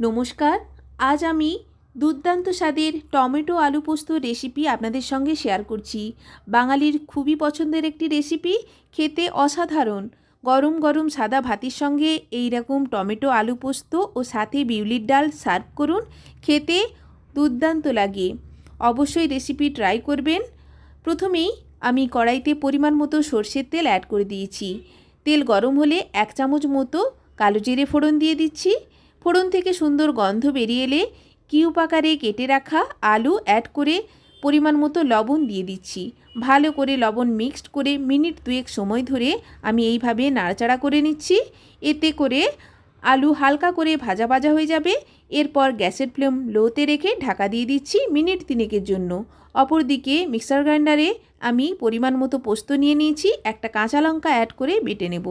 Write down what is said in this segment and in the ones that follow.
নমস্কার, আজ আমি দুর্দান্ত স্বাদের টমেটো আলু পোস্ত রেসিপি আপনাদের সঙ্গে শেয়ার করছি। বাঙালির খুবই পছন্দের একটি রেসিপি, খেতে অসাধারণ। গরম গরম সাদা ভাতের সঙ্গে এই রকম টমেটো আলু পোস্ত ও সাথে বিউলির ডাল সার্ভ করুন, খেতে দুর্দান্ত লাগে। অবশ্যই রেসিপি ট্রাই করবেন। প্রথমেই আমি কড়াইতে পরিমাণ মতো সর্ষের তেল অ্যাড করে দিয়েছি। তেল গরম হলে এক চামচ মতো কালো জিরে ফোড়ন দিয়ে দিচ্ছি। ফোড়ন থেকে সুন্দর গন্ধ বেরিয়ে এলে কিউব আকারে কেটে রাখা আলু অ্যাড করে পরিমাণ মতো লবণ দিয়ে দিচ্ছি। ভালো করে লবণ মিক্সড করে মিনিট দুয়েক সময় ধরে আমি এইভাবে নাড়াচাড়া করে নিচ্ছি। এতে করে আলু হালকা করে ভাজা ভাজা হয়ে যাবে। এরপর গ্যাসের ফ্লেম লোতে রেখে ঢাকা দিয়ে দিচ্ছি মিনিট তিনেকের জন্য। অপরদিকে মিক্সার গ্রাইন্ডারে আমি পরিমাণ মতো পোস্ত নিয়ে নিয়েছি, একটা কাঁচা লঙ্কা অ্যাড করে বেটে নেব।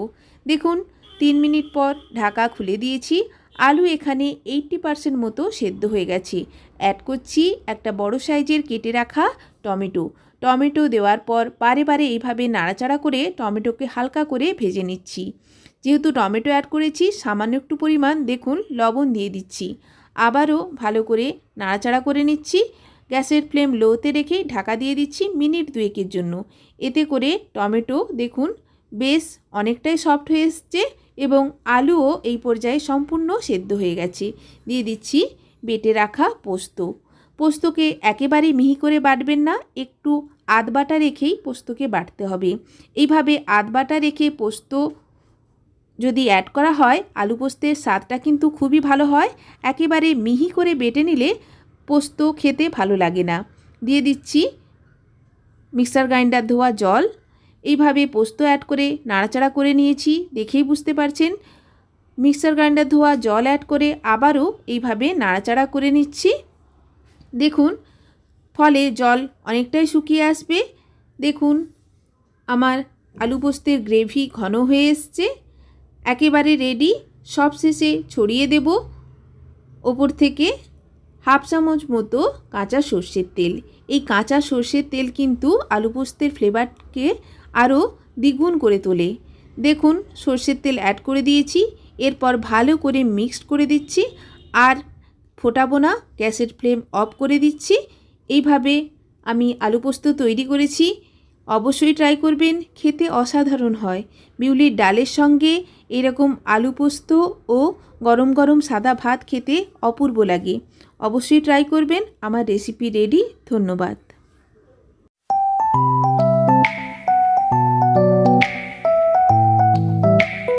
দেখুন, তিন মিনিট পর ঢাকা খুলে দিয়েছি। আলু এখানে এইট্টি পারসেন্ট মতো সেদ্ধ হয়ে গেছে। অ্যাড করছি একটা বড় সাইজের কেটে রাখা টমেটো। টমেটো দেওয়ার পর বারে বারে এইভাবে নাড়াচাড়া করে টমেটোকে হালকা করে ভেজে নিচ্ছি। যেহেতু টমেটো অ্যাড করেছি, সামান্য একটু পরিমাণ দেখুন লবণ দিয়ে দিচ্ছি। আবারও ভালো করে নাড়াচাড়া করে নিচ্ছি। গ্যাসের ফ্লেম লোতে রেখে ঢাকা দিয়ে দিচ্ছি মিনিট দুয়েকের জন্য। এতে করে টমেটো দেখুন বেশ অনেকটাই সফট হয়ে এসছে। এবং আলুও এই পর্যায়ে সম্পূর্ণ সেদ্ধ হয়ে গেছে। দিয়ে দিচ্ছি বেটে রাখা পোস্ত। পোস্তকে একেবারে মিহি করে বাটবেন না, একটু আধ বাটা রেখেই পোস্তকে বাটতে হবে। এইভাবে আধ বাটা রেখে পোস্ত যদি অ্যাড করা হয়, আলু পোস্তের স্বাদটা কিন্তু খুবই ভালো হয়। একেবারে মিহি করে বেটে নিলে পোস্ত খেতে ভালো লাগে না। দিয়ে দিচ্ছি মিক্সার গ্রাইন্ডার ধোয়া জল। এইভাবে পোস্ত অ্যাড করে, নাড়াচাড়া করে নিয়েছি, দেখেই বুঝতে পারছেন। মিক্সার গ্রাইন্ডার ধোয়া, জল অ্যাড করে আবারও এইভাবে নাড়াচাড়া করে নিচ্ছি। দেখুন, ফলে জল অনেকটাই শুকিয়ে আসবে। দেখুন, আমার আলু পোস্তের গ্রেভি ঘন হয়ে এসছে। একেবারে রেডি সব শেষে ছড়িয়ে দেব। ওপর থেকে হাফ চামচ মতো কাঁচা সর্ষের তেল। এই কাঁচা সর্ষের তেল কিন্তু আলু পোস্তের ফ্লেভারকে আরও দ্বিগুণ করে তোলে। দেখুন, সর্ষের তেল অ্যাড করে দিয়েছি, এরপর ভালো করে মিক্সড করে দিচ্ছি, আর ফোটাবো না, গ্যাসের ফ্লেম অফ করে দিচ্ছি। এইভাবে আমি আলু পোস্ত তৈরি করেছি। অবশ্যই ট্রাই করবেন, খেতে অসাধারণ হয়। বিউলির ডালের সঙ্গে এরকম আলু পোস্ত ও গরম গরম সাদা ভাত খেতে অপূর্ব লাগে। অবশ্যই ট্রাই করবেন, আমার রেসিপি রেডি ধন্যবাদ।